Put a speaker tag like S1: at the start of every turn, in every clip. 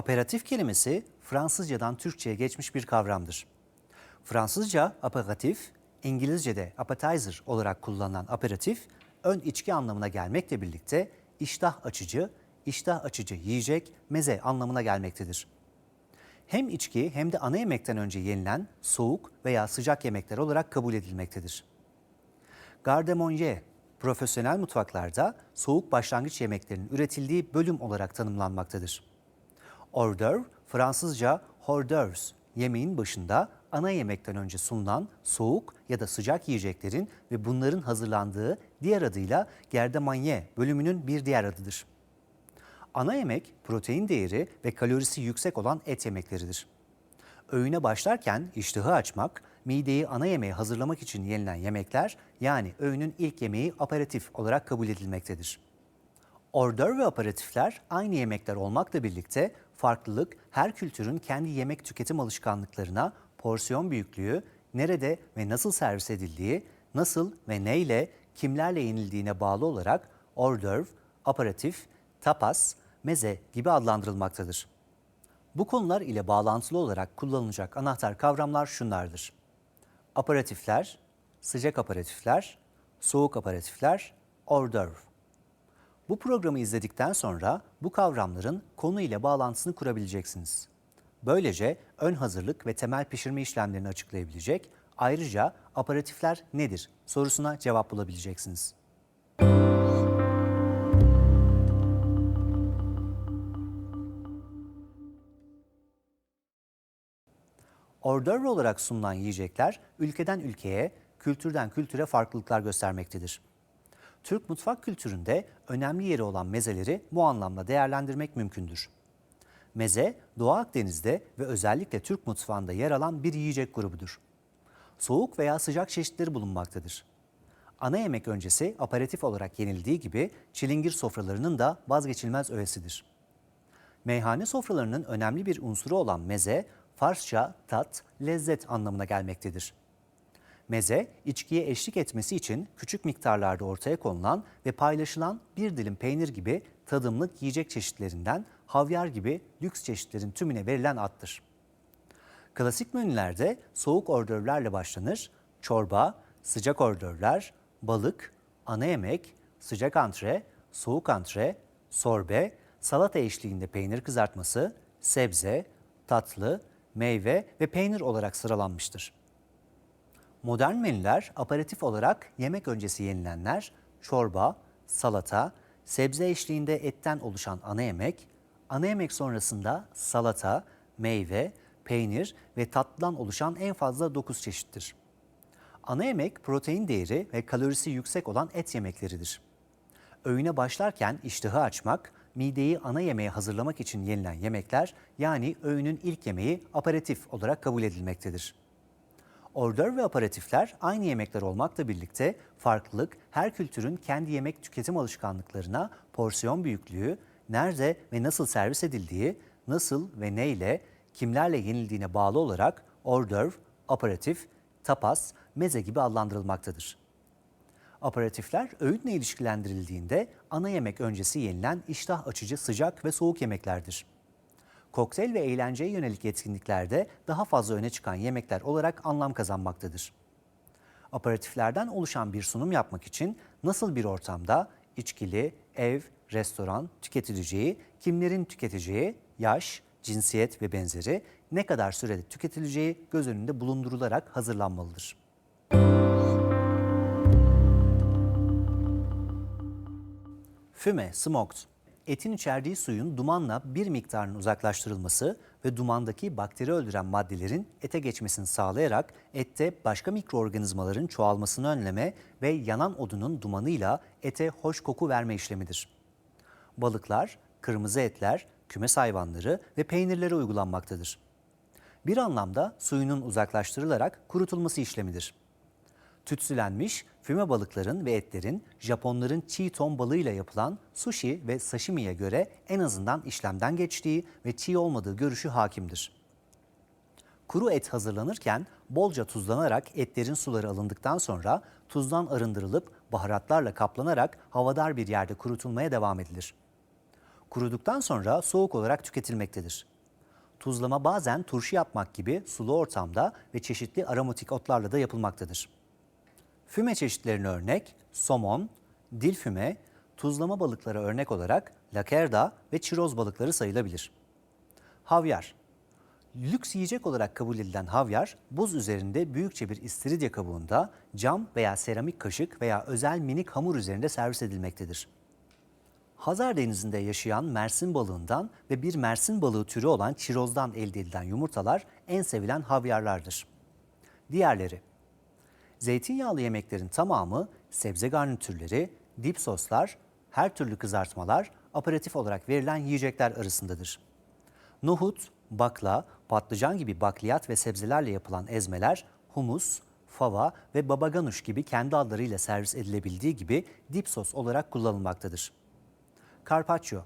S1: Aperatif kelimesi Fransızcadan Türkçe'ye geçmiş bir kavramdır. Fransızca aperatif, İngilizce'de appetizer olarak kullanılan aperatif, ön içki anlamına gelmekle birlikte iştah açıcı, iştah açıcı yiyecek, meze anlamına gelmektedir. Hem içki hem de ana yemekten önce yenilen soğuk veya sıcak yemekler olarak kabul edilmektedir. Garde-manger, profesyonel mutfaklarda soğuk başlangıç yemeklerinin üretildiği bölüm olarak tanımlanmaktadır. Hors d'oeuvre, Fransızca hors d'oeuvres, yemeğin başında ana yemekten önce sunulan soğuk ya da sıcak yiyeceklerin ve bunların hazırlandığı diğer adıyla garde-manger bölümünün bir diğer adıdır. Ana yemek protein değeri ve kalorisi yüksek olan et yemekleridir. Öğüne başlarken iştahı açmak, mideyi ana yemeğe hazırlamak için yenilen yemekler yani öğünün ilk yemeği aperatif olarak kabul edilmektedir. Ordör ve aperatifler aynı yemekler olmakla birlikte farklılık her kültürün kendi yemek tüketim alışkanlıklarına, porsiyon büyüklüğü, nerede ve nasıl servis edildiği, nasıl ve neyle, kimlerle yenildiğine bağlı olarak ordör, aperatif, tapas, meze gibi adlandırılmaktadır. Bu konular ile bağlantılı olarak kullanılacak anahtar kavramlar şunlardır. Aperatifler, sıcak aperatifler, soğuk aperatifler, ordör. Bu programı izledikten sonra bu kavramların konu ile bağlantısını kurabileceksiniz. Böylece ön hazırlık ve temel pişirme işlemlerini açıklayabilecek, ayrıca aperatifler nedir sorusuna cevap bulabileceksiniz. Ordör olarak sunulan yiyecekler ülkeden ülkeye, kültürden kültüre farklılıklar göstermektedir. Türk mutfak kültüründe önemli yeri olan mezeleri bu anlamda değerlendirmek mümkündür. Meze, Doğu Akdeniz'de ve özellikle Türk mutfağında yer alan bir yiyecek grubudur. Soğuk veya sıcak çeşitleri bulunmaktadır. Ana yemek öncesi aperatif olarak yenildiği gibi çilingir sofralarının da vazgeçilmez öğesidir. Meyhane sofralarının önemli bir unsuru olan meze, Farsça tat, lezzet anlamına gelmektedir. Meze, içkiye eşlik etmesi için küçük miktarlarda ortaya konulan ve paylaşılan bir dilim peynir gibi tadımlık yiyecek çeşitlerinden havyar gibi lüks çeşitlerin tümüne verilen addır. Klasik menülerde soğuk ordörlerle başlanır, çorba, sıcak ordörler, balık, ana yemek, sıcak antre, soğuk antre, sorbe, salata eşliğinde peynir kızartması, sebze, tatlı, meyve ve peynir olarak sıralanmıştır. Modern menüler aperatif olarak yemek öncesi yenilenler, çorba, salata, sebze eşliğinde etten oluşan ana yemek, ana yemek sonrasında salata, meyve, peynir ve tatlıdan oluşan en fazla 9 çeşittir. Ana yemek protein değeri ve kalorisi yüksek olan et yemekleridir. Öğüne başlarken iştahı açmak, mideyi ana yemeğe hazırlamak için yenilen yemekler yani öğünün ilk yemeği aperatif olarak kabul edilmektedir. Ordör ve aperatifler aynı yemekler olmakla birlikte farklılık her kültürün kendi yemek tüketim alışkanlıklarına, porsiyon büyüklüğü, nerede ve nasıl servis edildiği, nasıl ve neyle, kimlerle yenildiğine bağlı olarak ordör, aperatif, tapas, meze gibi adlandırılmaktadır. Aperatifler öğütle ilişkilendirildiğinde ana yemek öncesi yenilen iştah açıcı sıcak ve soğuk yemeklerdir. Kokteyl ve eğlenceye yönelik etkinliklerde daha fazla öne çıkan yemekler olarak anlam kazanmaktadır. Aperatiflerden oluşan bir sunum yapmak için nasıl bir ortamda içkili, ev, restoran tüketileceği, kimlerin tüketeceği, yaş, cinsiyet ve benzeri ne kadar sürede tüketileceği göz önünde bulundurularak hazırlanmalıdır. Füme, smoked, etin içerdiği suyun dumanla bir miktarının uzaklaştırılması ve dumandaki bakteri öldüren maddelerin ete geçmesini sağlayarak ette başka mikroorganizmaların çoğalmasını önleme ve yanan odunun dumanıyla ete hoş koku verme işlemidir. Balıklar, kırmızı etler, kümes hayvanları ve peynirlere uygulanmaktadır. Bir anlamda suyunun uzaklaştırılarak kurutulması işlemidir. Tütsülenmiş füme balıkların ve etlerin Japonların çiğ ton balığıyla yapılan sushi ve sashimi'ye göre en azından işlemden geçtiği ve çiğ olmadığı görüşü hakimdir. Kuru et hazırlanırken bolca tuzlanarak etlerin suları alındıktan sonra tuzdan arındırılıp baharatlarla kaplanarak havadar bir yerde kurutulmaya devam edilir. Kuruduktan sonra soğuk olarak tüketilmektedir. Tuzlama bazen turşu yapmak gibi sulu ortamda ve çeşitli aromatik otlarla da yapılmaktadır. Füme çeşitlerine örnek somon, dil füme, tuzlama balıklara örnek olarak lakerda ve çiroz balıkları sayılabilir. Havyar Lüks yiyecek olarak kabul edilen havyar, buz üzerinde büyükçe bir istiridye kabuğunda cam veya seramik kaşık veya özel minik hamur üzerinde servis edilmektedir. Hazar Denizi'nde yaşayan mersin balığından ve bir mersin balığı türü olan çirozdan elde edilen yumurtalar en sevilen havyarlardır. Diğerleri Zeytinyağlı yemeklerin tamamı sebze garnitürleri, dip soslar, her türlü kızartmalar, aperatif olarak verilen yiyecekler arasındadır. Nohut, bakla, patlıcan gibi bakliyat ve sebzelerle yapılan ezmeler, humus, fava ve babaganuş gibi kendi adlarıyla servis edilebildiği gibi dip sos olarak kullanılmaktadır. Carpaccio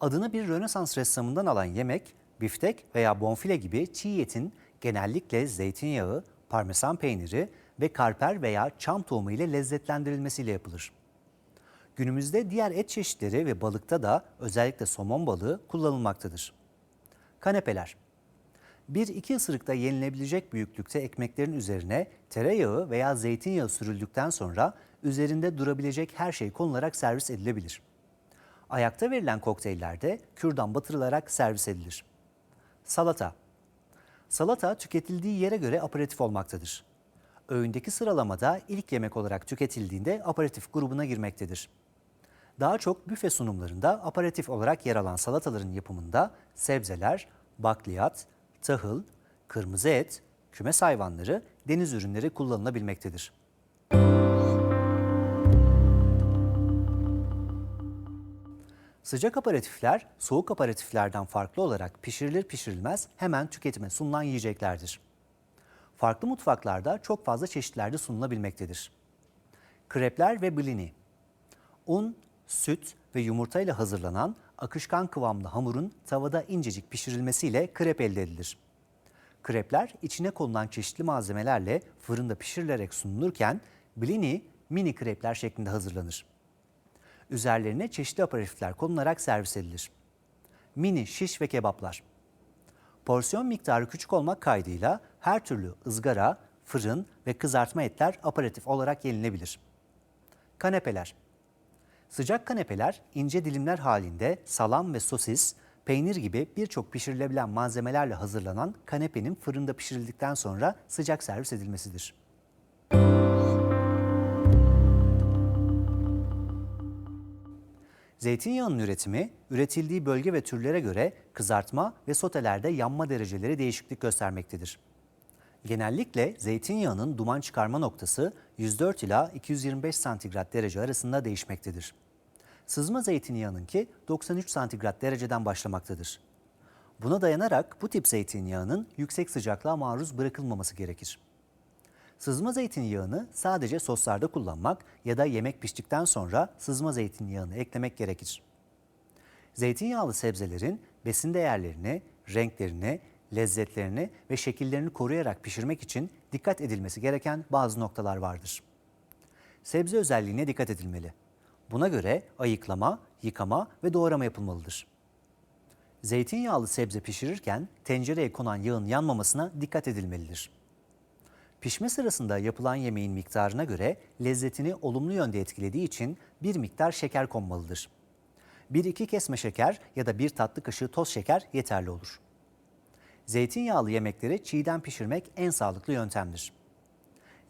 S1: Adını bir Rönesans ressamından alan yemek, biftek veya bonfile gibi çiğ etin genellikle zeytinyağı, parmesan peyniri ve karper veya çam tohumu ile lezzetlendirilmesiyle yapılır. Günümüzde diğer et çeşitleri ve balıkta da özellikle somon balığı kullanılmaktadır. Kanepeler bir iki ısırıkta yenilebilecek büyüklükte ekmeklerin üzerine tereyağı veya zeytinyağı sürüldükten sonra üzerinde durabilecek her şey konularak servis edilebilir. Ayakta verilen kokteyllerde kürdan batırılarak servis edilir. Salata Salata tüketildiği yere göre aperatif olmaktadır. Öğündeki sıralamada ilk yemek olarak tüketildiğinde aperatif grubuna girmektedir. Daha çok büfe sunumlarında aperatif olarak yer alan salataların yapımında sebzeler, bakliyat, tahıl, kırmızı et, kümes hayvanları, deniz ürünleri kullanılabilmektedir. Sıcak aperatifler soğuk aperatiflerden farklı olarak pişirilir pişirilmez hemen tüketime sunulan yiyeceklerdir. Farklı mutfaklarda çok fazla çeşitlerde sunulabilmektedir. Krepler ve blini. Un, süt ve yumurta ile hazırlanan akışkan kıvamlı hamurun tavada incecik pişirilmesiyle krep elde edilir. Krepler içine konulan çeşitli malzemelerle fırında pişirilerek sunulurken blini mini krepler şeklinde hazırlanır. Üzerlerine çeşitli aperatifler konularak servis edilir. Mini şiş ve kebaplar. Porsiyon miktarı küçük olmak kaydıyla her türlü ızgara, fırın ve kızartma etler aperatif olarak yenilebilir. Kanepeler. Sıcak kanepeler ince dilimler halinde salam ve sosis, peynir gibi birçok pişirilebilen malzemelerle hazırlanan kanepenin fırında pişirildikten sonra sıcak servis edilmesidir. Zeytinyağının üretimi, üretildiği bölge ve türlere göre kızartma ve sotelerde yanma dereceleri değişiklik göstermektedir. Genellikle zeytinyağının duman çıkarma noktası 104 ila 225 santigrat derece arasında değişmektedir. Sızma zeytinyağınınki 93 santigrat dereceden başlamaktadır. Buna dayanarak bu tip zeytinyağının yüksek sıcaklığa maruz bırakılmaması gerekir. Sızma zeytinyağını sadece soslarda kullanmak ya da yemek piştikten sonra sızma zeytinyağını eklemek gerekir. Zeytinyağlı sebzelerin besin değerlerini, renklerini, lezzetlerini ve şekillerini koruyarak pişirmek için dikkat edilmesi gereken bazı noktalar vardır. Sebze özelliğine dikkat edilmeli. Buna göre ayıklama, yıkama ve doğrama yapılmalıdır. Zeytinyağlı sebze pişirirken tencereye konan yağın yanmamasına dikkat edilmelidir. Pişme sırasında yapılan yemeğin miktarına göre lezzetini olumlu yönde etkilediği için bir miktar şeker konmalıdır. Bir iki kesme şeker ya da bir tatlı kaşığı toz şeker yeterli olur. Zeytinyağlı yemekleri çiğden pişirmek en sağlıklı yöntemdir.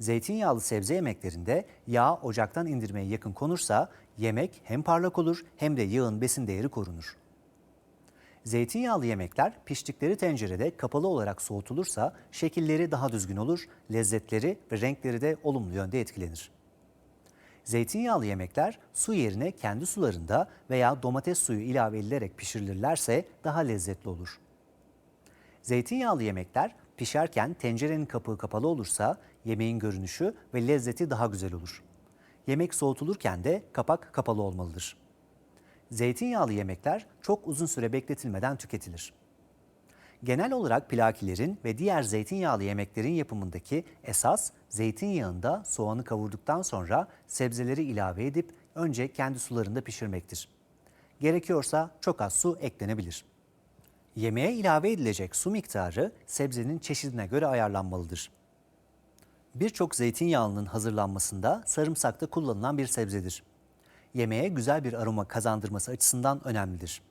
S1: Zeytinyağlı sebze yemeklerinde yağ ocaktan indirmeye yakın konursa yemek hem parlak olur hem de yağın besin değeri korunur. Zeytinyağlı yemekler piştikleri tencerede kapalı olarak soğutulursa şekilleri daha düzgün olur, lezzetleri ve renkleri de olumlu yönde etkilenir. Zeytinyağlı yemekler su yerine kendi sularında veya domates suyu ilave edilerek pişirilirlerse daha lezzetli olur. Zeytinyağlı yemekler pişerken tencerenin kapağı kapalı olursa yemeğin görünüşü ve lezzeti daha güzel olur. Yemek soğutulurken de kapak kapalı olmalıdır. Zeytinyağlı yemekler çok uzun süre bekletilmeden tüketilir. Genel olarak plakilerin ve diğer zeytinyağlı yemeklerin yapımındaki esas zeytinyağında soğanı kavurduktan sonra sebzeleri ilave edip önce kendi sularında pişirmektir. Gerekiyorsa çok az su eklenebilir. Yemeğe ilave edilecek su miktarı sebzenin çeşidine göre ayarlanmalıdır. Birçok zeytinyağının hazırlanmasında sarımsak da kullanılan bir sebzedir. Yemeğe güzel bir aroma kazandırması açısından önemlidir.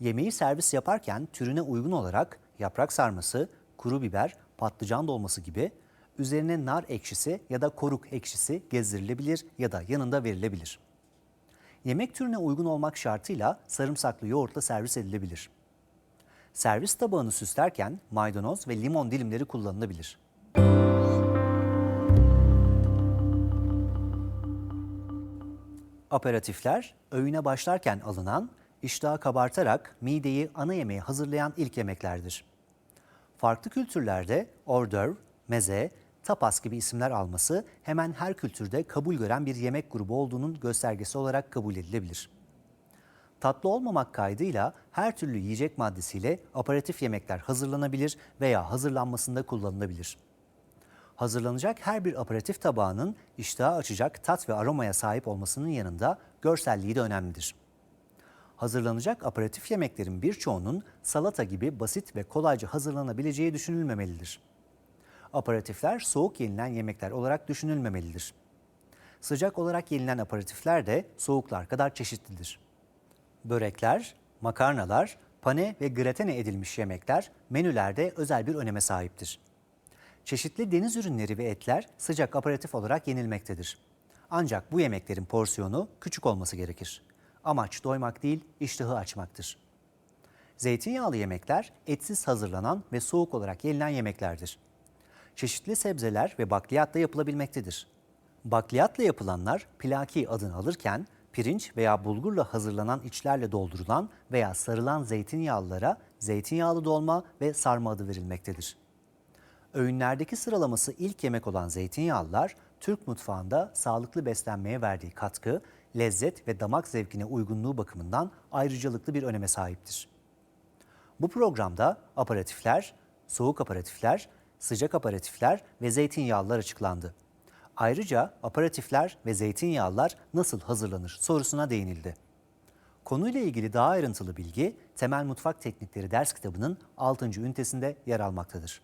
S1: Yemeği servis yaparken türüne uygun olarak yaprak sarması, kuru biber, patlıcan dolması gibi üzerine nar ekşisi ya da koruk ekşisi gezdirilebilir ya da yanında verilebilir. Yemek türüne uygun olmak şartıyla sarımsaklı yoğurtla servis edilebilir. Servis tabağını süslerken maydanoz ve limon dilimleri kullanılabilir. Aperatifler öğüne başlarken alınan, iştahı kabartarak mideyi ana yemeğe hazırlayan ilk yemeklerdir. Farklı kültürlerde ordöv, meze, tapas gibi isimler alması hemen her kültürde kabul gören bir yemek grubu olduğunun göstergesi olarak kabul edilebilir. Tatlı olmamak kaydıyla her türlü yiyecek maddesiyle aperatif yemekler hazırlanabilir veya hazırlanmasında kullanılabilir. Hazırlanacak her bir aperatif tabağının iştahı açacak tat ve aromaya sahip olmasının yanında görselliği de önemlidir. Hazırlanacak aperatif yemeklerin birçoğunun salata gibi basit ve kolayca hazırlanabileceği düşünülmemelidir. Aperatifler soğuk yenilen yemekler olarak düşünülmemelidir. Sıcak olarak yenilen aperatifler de soğuklar kadar çeşitlidir. Börekler, makarnalar, pane ve gratene edilmiş yemekler menülerde özel bir öneme sahiptir. Çeşitli deniz ürünleri ve etler sıcak aperatif olarak yenilmektedir. Ancak bu yemeklerin porsiyonu küçük olması gerekir. Amaç doymak değil, iştahı açmaktır. Zeytinyağlı yemekler etsiz hazırlanan ve soğuk olarak yenilen yemeklerdir. Çeşitli sebzeler ve bakliyatla yapılabilmektedir. Bakliyatla yapılanlar pilaki adını alırken pirinç veya bulgurla hazırlanan içlerle doldurulan veya sarılan zeytinyağlılara zeytinyağlı dolma ve sarma adı verilmektedir. Öğünlerdeki sıralaması ilk yemek olan zeytinyağlılar, Türk mutfağında sağlıklı beslenmeye verdiği katkı, lezzet ve damak zevkine uygunluğu bakımından ayrıcalıklı bir öneme sahiptir. Bu programda aparatifler, soğuk aparatifler, sıcak aparatifler ve zeytinyağlılar açıklandı. Ayrıca aparatifler ve zeytinyağlılar nasıl hazırlanır sorusuna değinildi. Konuyla ilgili daha ayrıntılı bilgi Temel Mutfak Teknikleri ders kitabının 6. ünitesinde yer almaktadır.